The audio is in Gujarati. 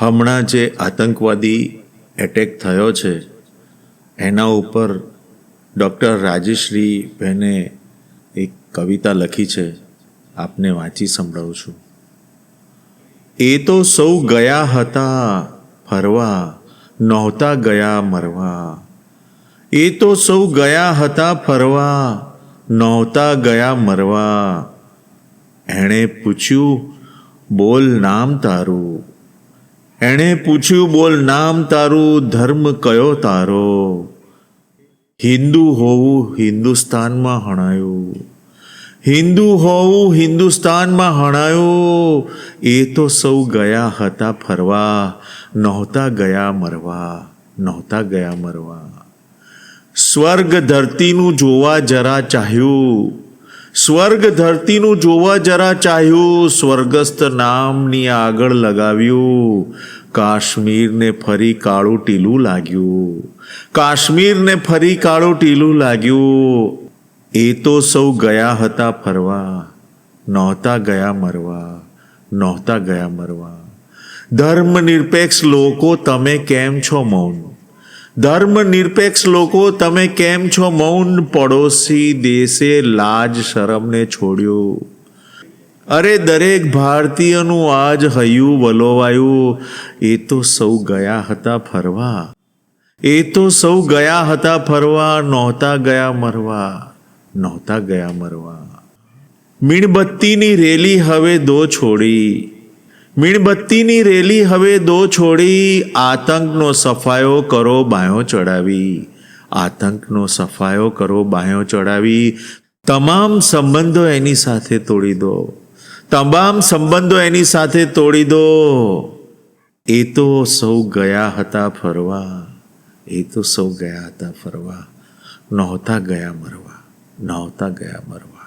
હમણાં જે આતંકવાદી એટેક થયો છે, એના ઉપર ડૉક્ટર રાજેશ્રી બહેને એક કવિતા લખી છે. આપને વાંચી સંભળાવું છું. એ તો સૌ ગયા હતા ફરવા, નહોતા ગયા મરવા. એ તો સૌ ગયા હતા ફરવા, નહોતા ગયા મરવા. એણે પૂછ્યું, બોલ નામ તારું? એણે પૂછ્યું, બોલ, નામ તારું, ધર્મ કયો તારો? હિન્દુ હોવું હિન્દુસ્તાનમાં હણાયું. હિન્દુ હોવું હિન્દુસ્તાનમાં હણાયું. એ તો સૌ ગયા હતા ફરવા, નહોતા ગયા મરવા, નહોતા ગયા મરવા. સ્વર્ગ ધરતીનું જોવા જરા ચાહ્યું. સ્વર્ગ ધરતીનું જોવા જરા ચાહ્યું, સ્વર્ગસ્થ નામની આગળ લગાવ્યું. કાશ્મીરને ફરી કાળું ટીલું લાગ્યું. કાશ્મીરને ફરી કાળું ટીલું લાગ્યું. એ તો સૌ ગયા હતા ફરવા. નહોતા ગયા મરવા. નહોતા ગયા મરવા. ધર્મ નિરપેક્ષ લોકો તમે કેમ છો મૌન? ધર્મ નિરપેક્ષ લોકો, તમે કેમ છો? મૌન પડોશી દેશે લાજ શરમને છોડ્યો. અરે દરેક ભારતીયનું આજ હયું વલોવાયું. એ તો સૌ ગયા હતા ફરવા. એ તો સૌ ગયા હતા ફરવા, નહોતા ગયા મરવા, નહોતા ગયા મરવા. મીણબત્તીની રેલી હવે દો છોડી. મીણબત્તીની રેલી હવે દો છોડી, આતંકનો સફાયો કરો બાયો ચડાવી. આતંકનો સફાયો કરો બાયો ચડાવી. તમામ સંબંધો એની સાથે તોડી દો. તમામ સંબંધો એની સાથે તોડી દો. એ તો સૌ ગયા હતા ફરવા. એ તો સૌ ગયા હતા ફરવા. નહોતા ગયા મરવા. નહોતા ગયા મરવા.